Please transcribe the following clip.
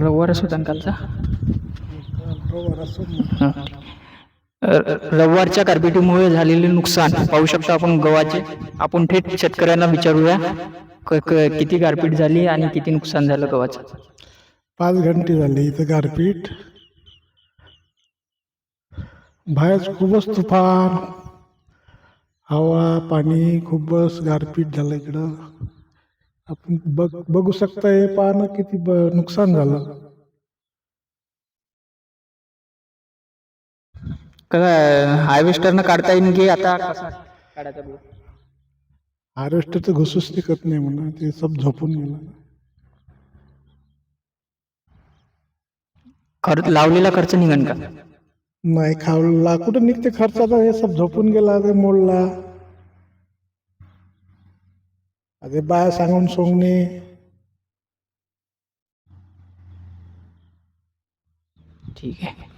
रविवार असं हां. र- रविवारच्या गारपिटीमुळे झालेले नुकसान पाहू शकतो आपण गव्हाचे. आपण थेट शेतकऱ्यांना विचारूया क- क- किती गारपीट झाली आणि किती नुकसान झालं गव्हाचं? पाच घंटे झाले इथं गारपीट बाहेर खूपच तुफान. हवा पाणी खूपच गारपीट झालं इकडं. आपण बघ बघू शकता हे पाहणं किती ब नुकसान झालं. हार्वेस्टरनं काढता येईल की आता कसा काढायचा भाऊ? हार्वेस्टर तर घुसूच टिकत नाही म्हणा ते सब झोपून गेलं. खर्च लावलेला खर्च निघन का? नाही खावला कुठं निघते खर्चाचा हे सब झोपून गेला ते मोडला. अरे बाया सांगून सोंगणे. ठीक आहे.